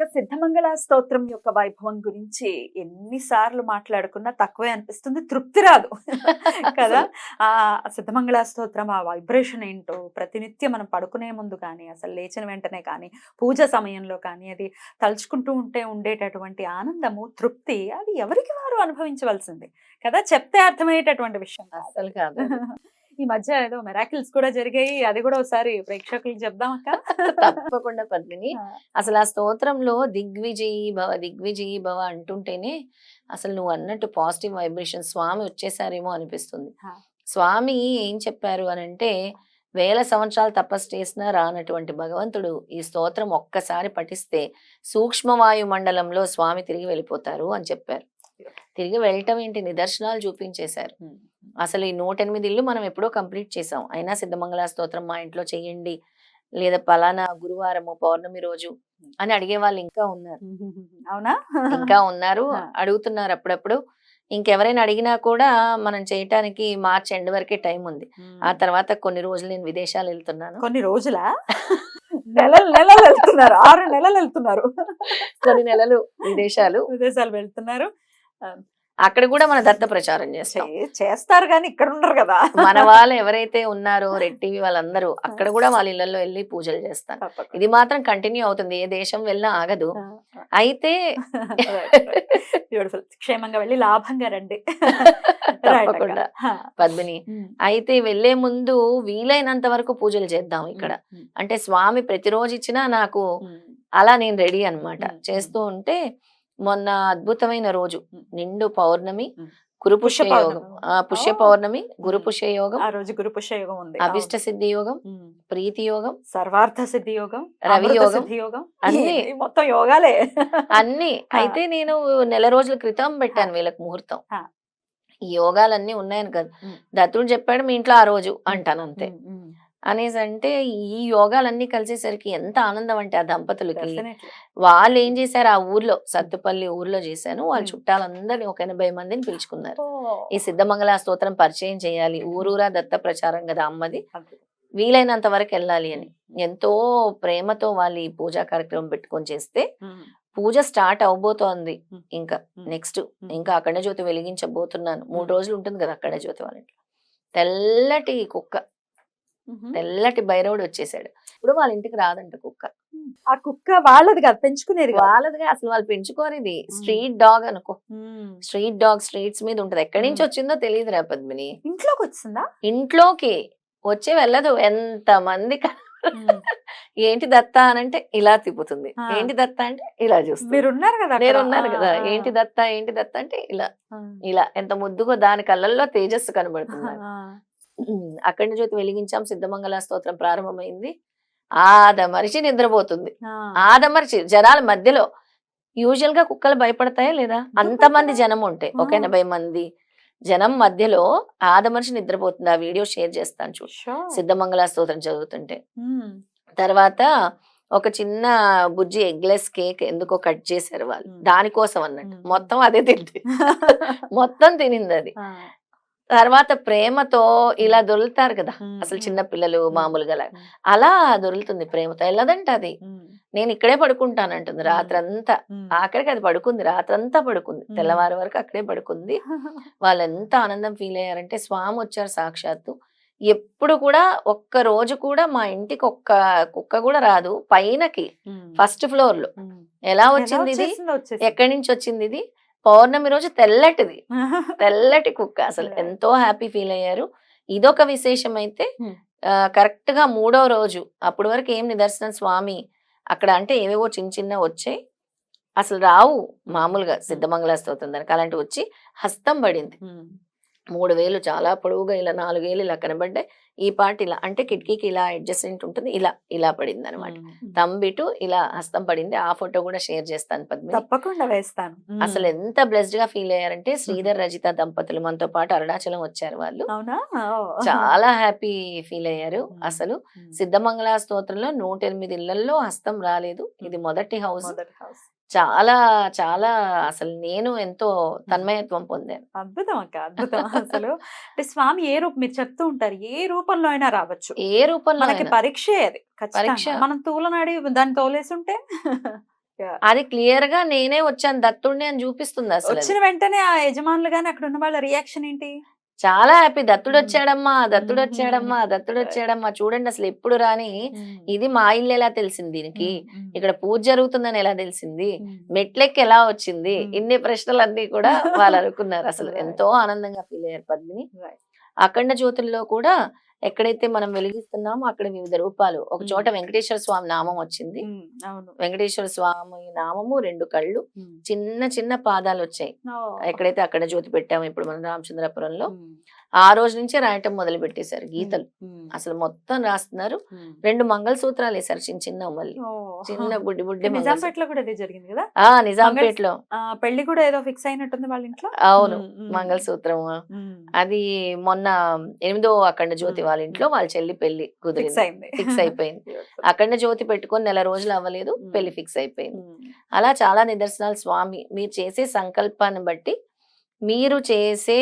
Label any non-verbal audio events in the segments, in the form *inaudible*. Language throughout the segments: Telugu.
సిద్ధమంగళ స్తోత్రం యొక్క వైభవం గురించి ఎన్నిసార్లు మాట్లాడుకున్నా తక్కువే అనిపిస్తుంది. తృప్తి రాదు. *laughs* కదా? ఆ సిద్ధమంగళ స్తోత్రం ఆ వైబ్రేషన్ ఏంటో ప్రతినిత్యం మనం పడుకునే ముందు కానీ అసలు లేచిన వెంటనే కానీ పూజ సమయంలో కానీ అది తలుచుకుంటూ ఉంటే ఉండేటటువంటి ఆనందము తృప్తి అది ఎవరికి వారు అనుభవించవలసింది? కదా? చెప్తే అర్థమయ్యేటటువంటి విషయం. అసలు కాదు *laughs* ఈ మధ్య ఏదో మెరాకిల్స్ కూడా జరిగాయి. అది కూడా ఒకసారి ప్రేక్షకులకు చెప్దాం అక్క. తప్పకుండా పద్మిని అసలు ఆ స్తోత్రంలో దిగ్విజయీ భవ దిగ్విజయీ భవ అంటుంటేనే అసలు నువ్వు అన్నట్టు పాజిటివ్ వైబ్రేషన్ స్వామి వచ్చేసారేమో అనిపిస్తుంది. స్వామి ఏం చెప్పారు అని అంటే వేల సంవత్సరాలు తపస్సు చేసినా రానటువంటి భగవంతుడు ఈ స్తోత్రం ఒక్కసారి పఠిస్తే సూక్ష్మవాయు మండలంలో స్వామి తిరిగి వెళ్ళిపోతారు అని చెప్పారు. తిరిగి వెళ్ళటం ఏంటి? నిదర్శనాలు చూపించేశారు. అసలు ఈ నూట ఎనిమిది ఇల్లు మనం ఎప్పుడో కంప్లీట్ చేసాం. అయినా సిద్ధమంగళ స్తోత్రం మా ఇంట్లో చెయ్యండి లేదా పలానా గురువారము పౌర్ణమి రోజు అని అడిగే వాళ్ళు ఇంకా ఉన్నారు. అవునా? ఇంకా ఉన్నారు. అడుగుతున్నారు అప్పుడప్పుడు. ఇంకెవరైనా అడిగినా కూడా మనం చేయటానికి మార్చ్ ఎండ్ వరకే టైం ఉంది. ఆ తర్వాత కొన్ని రోజులు నేను విదేశాలు వెళ్తున్నాను. కొన్ని రోజుల? *laughs* నెలలు నెలలు వెళ్తున్నారు. ఆరు నెలలు వెళ్తున్నారు. కొన్ని నెలలు విదేశాలు. విదేశాలు వెళ్తున్నారు. అక్కడ కూడా మన దత్త ప్రచారం చేస్తాం చేస్తారు కానీ ఇక్కడ ఉండరు కదా మన వాళ్ళు ఎవరైతే ఉన్నారో రెడ్ టీవీ వాళ్ళందరూ అక్కడ కూడా వాళ్ళ ఇళ్ళలో వెళ్ళి పూజలు తప్పకుండా. ఇది మాత్రం కంటిన్యూ అవుతుంది ఏ దేశం వెళ్ళినా ఆగదు అయితే *laughs* బ్యూటిఫుల్ క్షేమంగా వెళ్ళి లాభంగా రండి. *laughs* తప్పకుండా. పద్మిని. అయితే వెళ్ళే ముందు వీలైనంత వరకు పూజలు చేద్దాం ఇక్కడ. అంటే స్వామి ప్రతిరోజు ఇచ్చినా నాకు. అలా నేను రెడీ అన్నమాట ఉమ్. చేస్తూ ఉంటే మొన్న అద్భుతమైన రోజు. నిండు పౌర్ణమి. గురు పుష్య యోగం పౌర్ణమి. పుష్య. పౌర్ణమి గురు పుష్య యోగం ఆ రోజు గురు పుష్య యోగం ఉంది అభిష్ట సిద్ధి యోగం. ప్రీతి యోగం సర్వార్థ సిద్ధి యోగం రవి యోగం. యోగం అన్ని. మొత్తం యోగాలే అన్ని అయితే నేను నెల రోజుల క్రితం పెట్టాను వీళ్ళకి ముహూర్తం. ఈ యోగాలన్నీ ఉన్నాయని కదా. దత్తుడు చెప్పాడు మీ ఇంట్లో ఆ రోజు అంటాను అంతే. అనేసి అంటే ఈ యోగాలన్నీ కలిసేసరికి ఎంత ఆనందం అంటే ఆ దంపతులకి. వాళ్ళు ఏం చేశారు ఆ ఊర్లో సత్తుపల్లి ఊర్లో చేశాను వాళ్ళ. చుట్టాలందరినీ ఒక ఎనభై మందిని పిలుచుకున్నారు. ఈ సిద్ధమంగళ స్తోత్రం పరిచయం చేయాలి ఊరూరా దత్త ప్రచారం కదా అమ్మది. వీలైనంత వరకు వెళ్ళాలి అని ఎంతో ప్రేమతో వాళ్ళు ఈ పూజా కార్యక్రమం పెట్టుకొని చేస్తే. పూజ స్టార్ట్ అవబోతోంది. ఇంకా. నెక్స్ట్. ఇంకా అఖండ జ్యోతి వెలిగించబోతున్నాను మూడు. రోజులు ఉంటుంది కదా అఖండ జ్యోతి వాళ్ళ ఇంట్లో తెల్లటి కుక్క. తెల్లటి భైరవుడు వచ్చేసాడు. ఇప్పుడు వాళ్ళ ఇంటికి రాదంట కుక్క. ఆ కుక్క వాళ్ళది కాదు పెంచుకునేది కాదు. వాళ్ళదిగా అసలు వాళ్ళు పెంచుకోరు ఇది స్ట్రీట్ డాగ్ అనుకో. స్ట్రీట్ డాగ్ స్ట్రీట్స్ మీద ఉంటది. ఎక్కడి నుంచి. వచ్చిందో తెలియదు రా పద్మిని. ఇంట్లోకి వచ్చిందా? ఇంట్లోకి. వచ్చి వెళ్ళదు. ఎంత మంది *laughs* ఏంటి దత్త అనంటే ఇలా తిప్పుతుంది. ఏంటి దత్త అంటే ఇలా చూస్తుంది. మీరు ఉన్నారు కదా. నేను ఉన్నాను ఆ, కదా. ఏంటి దత్త ఏంటి దత్త అంటే ఇలా. ఇలా. ఎంత ముద్దుగా దాని కళ్ళల్లో తేజస్సు కనబడుతుంది అక్కడి జ్యోతి వెలిగించాం సిద్ధమంగళ స్తోత్రం ప్రారంభమైంది ఆదమరిచి నిద్రపోతుంది. ఆదమరిచి జనాల మధ్యలో యూజువల్గా కుక్కలు భయపడతాయా లేదా అంతమంది జనం ఉంటే ఒక. ఎనభై మంది జనం మధ్యలో ఆదమరిచి నిద్రపోతుంది ఆ వీడియో షేర్ చేస్తాను చూడు Sure. సిద్ధమంగళ స్తోత్రం చదువుతుంటే. తర్వాత ఒక చిన్న బుజ్జి ఎగ్లెస్ కేక్ ఎందుకో కట్ చేశారు వాళ్ళు. దానికోసం అన్నట్టు. మొత్తం అదే తింది *laughs* మొత్తం తినింది అది. తర్వాత ప్రేమతో ఇలా దొరుకుతారు కదా అసలు. చిన్న పిల్లలు మామూలుగా అలా. దొరుకుతుంది ప్రేమతో వెళ్ళదంట అది. నేను ఇక్కడే పడుకుంటానంటుంది మ్మ్. రాత్రంతా. ఆఖరికి అది పడుకుంది రాత్రంతా పడుకుంది. తెల్లవారు వరకు అక్కడే పడుకుంది *laughs* వాళ్ళు ఎంత ఆనందం ఫీల్ అయ్యారంటే స్వామి వచ్చారు సాక్షాత్తు ఎప్పుడు కూడా ఒక్క రోజు కూడా మా ఇంటికి ఒక్క కుక్క కూడా రాదు పైనకి. ఫస్ట్ ఫ్లోర్లో. ఎలా వచ్చింది ఇది. ఎక్కడి నుంచి వచ్చింది ఇది పౌర్ణమి రోజు తెల్లటిది. *laughs* తెల్లటి కుక్క. అసలు. ఎంతో హ్యాపీ ఫీల్ అయ్యారు. ఇదొక విశేషం అయితే. కరెక్ట్గా మూడో రోజు. అప్పటి వరకు ఏం నిదర్శనం స్వామి? అక్కడ అంటే ఏవేవో చిన్న చిన్న వచ్చాయి. అసలు రావు. మామూలుగా సిద్ధమంగళ స్తోత్రం దానికి అలాంటి వచ్చి హస్తం పడింది. మూడు వేలు చాలా పొడవుగా ఇలా నాలుగేళ్ళు ఇలా కనబడ్డాయి ఈ పార్ట్ ఇలా అంటే కిటికీకి ఇలా అడ్జస్ట్మెంట్ ఉంటుంది ఇలా ఇలా పడింది అనమాట తంబిటు ఇలా హస్తం పడింది ఆ ఫోటో కూడా షేర్ చేస్తాను పద్మిని తప్పకుండా వేస్తాను. అసలు ఎంత బ్లెస్డ్గా ఫీల్ అయ్యారంటే శ్రీధర్ రజిత దంపతులు మనతో పాటు అరుణాచలం వచ్చారు వాళ్ళు. చాలా హ్యాపీ ఫీల్ అయ్యారు. అసలు. సిద్ధమంగళ స్తోత్రంలో నూట ఎనిమిది ఇళ్ళలో హస్తం రాలేదు. ఇది మొదటి హౌస్. చాలా చాలా అసలు నేను ఎంతో తన్మయత్వం పొందాను. అద్భుతం అక్క అద్భుతం. *laughs* అసలు అంటే స్వామి ఏ రూపం మీరు చెప్తూ ఉంటారు ఏ రూపంలో అయినా రావచ్చు. ఏ రూపంలో మనకి. పరీక్షే అది పరీక్ష. మనం తూలనాడి దాన్ని తోలేసుంటే *laughs* అది క్లియర్గా నేనే వచ్చాను దత్తుడిని అని చూపిస్తుంది అసలు. వచ్చిన వెంటనే ఆ యజమానులు గాని అక్కడ ఉన్న వాళ్ళ రియాక్షన్ ఏంటి? చాలా హ్యాపీ దత్తుడు మ్మ్. వచ్చాడమ్మా దత్తుడు మ్మ్. వచ్చాడమ్మా దత్తుడు వచ్చాడమ్మా చూడండి అసలు ఎప్పుడు రాని ఇది మా ఇల్లు ఎలా తెలిసింది దీనికి ఇక్కడ పూజ జరుగుతుందని ఎలా తెలిసింది మెట్లెక్కి ఎలా వచ్చింది. ఇన్ని ప్రశ్నలన్నీ కూడా *laughs* వాళ్ళు అనుకున్నారు అసలు. ఎంతో ఆనందంగా ఫీల్ అయ్యారు పద్మిని. అఖండ జ్యోతుల్లో కూడా ఎక్కడైతే మనం వెలిగిస్తున్నామో అక్కడ వివిధ రూపాలు. ఒక చోట వెంకటేశ్వర స్వామి నామం వచ్చింది. వెంకటేశ్వర స్వామి నామము రెండు కళ్ళు. చిన్న చిన్న పాదాలు వచ్చాయి. ఎక్కడైతే అక్కడ జ్యోతి పెట్టాము ఇప్పుడు మనం రామచంద్రపురంలో. ఆ రోజు నుంచే రాయటం మొదలు పెట్టేశారు గీతలు అసలు మొత్తం రాస్తున్నారు. రెండు మంగళసూత్రాలు వేశారు చిన్న చిన్న మళ్ళీ. చిన్న *laughs* బుడ్డి బుడ్డి మంగళసూత్రం. నిజాంపేటలో కూడా జరిగింది కదా ఆ నిజాంపేటలో ఆ, పెళ్ళి కూడా ఏదో ఫిక్స్ అయినట్టుంది వాళ్ళ ఇంట్లో అవును. మంగళసూత్రం. అది మొన్న ఎనిమిదో అఖండ జ్యోతి. వాళ్ళ ఇంట్లో వాళ్ళ చెల్లి పెళ్ళి ఫిక్స్ కుదిరింది ఫిక్స్ అయిపోయింది. *laughs* అఖండ జ్యోతి పెట్టుకొని నెల రోజులు అవ్వలేదు. పెళ్ళి ఫిక్స్ అయిపోయింది. అలా చాలా నిదర్శనాలు స్వామి మీరు చేసే సంకల్పాన్ని బట్టి మీరు చేసే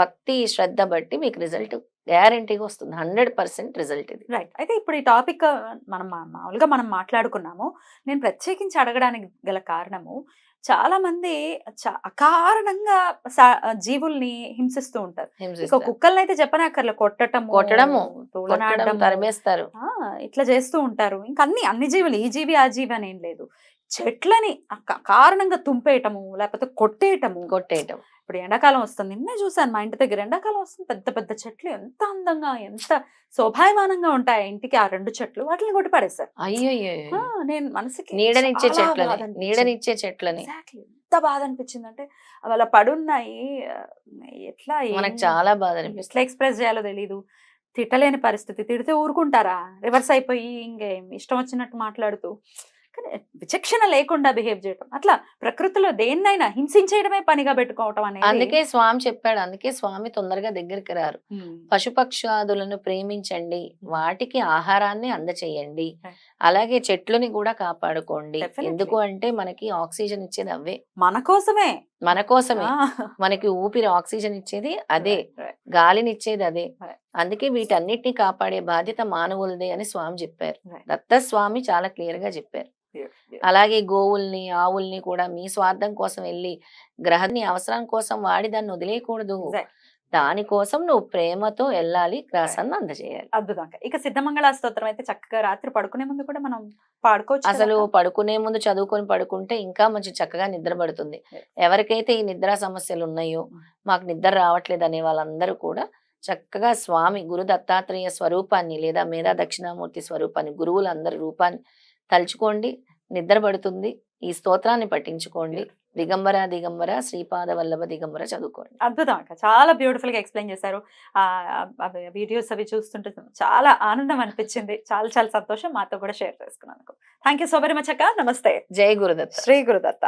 భక్తి శ్రద్ధ బట్టి మీకు రిజల్ట్ గ్యారంటీగా వస్తుంది. హండ్రెడ్ పర్సెంట్ రిజల్ట్ ఇది. రైట్. అయితే ఇప్పుడు ఈ టాపిక్ మనం మామూలుగా మనం మాట్లాడుకున్నాము. నేను ప్రత్యేకించి అడగడానికి గల కారణము చాలా మంది అకారణంగా జీవుల్ని హింసిస్తూ ఉంటారు. ఇక. కుక్కల్ని అయితే చెప్పనక్కర్లే కొట్టటము కొట్టడము, కొట్టడం తరిమేస్తారు. ఇట్లా చేస్తూ ఉంటారు. ఇంకా అన్ని అన్ని జీవులు ఈ జీవి ఆ జీవి అని ఏం లేదు. చెట్లని కారణంగా తుంపేయటము లేకపోతే కొట్టేయటము. కొట్టేయటం. ఇప్పుడు ఎండాకాలం వస్తుంది. నిన్నే చూసాను మా ఇంటి దగ్గర. ఎండాకాలం వస్తుంది. పెద్ద పెద్ద చెట్లు ఎంత అందంగా ఎంత శోభాయమానంగా ఉంటాయి ఆ ఇంటికి ఆ రెండు చెట్లు. వాటిని కొట్టి పడేశారు. అయ్యో నేను మనసుకి నీడనిచ్చే చెట్లని. నీడనిచ్చే చెట్లని. ఎంత బాధ అనిపించింది అంటే వాళ్ళ పడున్నాయి. ఎట్లా మనకు చాలా బాధ అనిపిస్తుంది. ఎట్లా ఎక్స్ప్రెస్ చేయాలో తెలీదు. తిట్టలేని పరిస్థితి. తిడితే ఊరుకుంటారా? రివర్స్ అయిపోయి ఇంకేం? ఇష్టం వచ్చినట్టు మాట్లాడుతూ. కానీ విచక్షణ లేకుండా బిహేవ్ చేయటం. అట్లా ప్రకృతిలో దేన్నైనా హింసించేయడమే పనిగా పెట్టుకోవటం అనేది అందుకే స్వామి చెప్పాడు. అందుకే స్వామి తొందరగా దగ్గరికి రారు. పశుపక్షాదులను ప్రేమించండి. వాటికి ఆహారాన్ని అందచేయండి. అలాగే చెట్లని కూడా కాపాడుకోండి. ఎందుకు అంటే మనకి ఆక్సిజన్ ఇచ్చేది అవే. మన కోసమే. మన కోసమే. మనకి ఊపిరి ఆక్సిజన్ ఇచ్చేది అదే. Right, right. గాలిని ఇచ్చేది అదే. అందుకే వీటన్నిటిని కాపాడే బాధ్యత మానవులదే అని స్వామి చెప్పారు Right. దత్త స్వామి చాలా క్లియర్గా చెప్పారు. అలాగే గోవుల్ని ఆవుల్ని కూడా మీ స్వార్థం కోసం వెళ్ళి గ్రహాన్ని అవసరం కోసం వాడి దాన్ని వదిలేయకూడదు. దానికోసం నువ్వు ప్రేమతో వెళ్ళాలి గ్రాసాన్ని అందజేయాలి అద్భుతంగా ఇక సిద్ధమంగళ స్తోత్రం అయితే చక్కగా రాత్రి పడుకునే ముందు కూడా మనం పాడుకోవచ్చు అసలు? పడుకునే ముందు చదువుకొని పడుకుంటే ఇంకా మంచి చక్కగా నిద్ర పడుతుంది. ఎవరికైతే ఈ నిద్ర సమస్యలు ఉన్నాయో మాకు నిద్ర రావట్లేదు అనే వాళ్ళందరూ కూడా చక్కగా స్వామి గురు దత్తాత్రేయ స్వరూపాన్ని లేదా మేధా దక్షిణామూర్తి స్వరూపాన్ని గురువులందరి రూపాన్ని తలుచుకోండి నిద్ర పడుతుంది ఈ స్తోత్రాన్ని పఠించుకోండి. దిగంబర దిగంబర శ్రీపాద వల్లభ దిగంబర చదువుకోండి. అద్భుతం అక్క. చాలా బ్యూటిఫుల్గా ఎక్స్ప్లెయిన్ చేశారు. ఆ వీడియోస్ అవి చూస్తుంటే చాలా ఆనందం అనిపించింది. చాలా చాలా సంతోషం మాతో కూడా షేర్ చేసుకున్నందుకు. Thank you so very much అక్క. నమస్తే. జై గురుదత్త. శ్రీ గురుదత్త.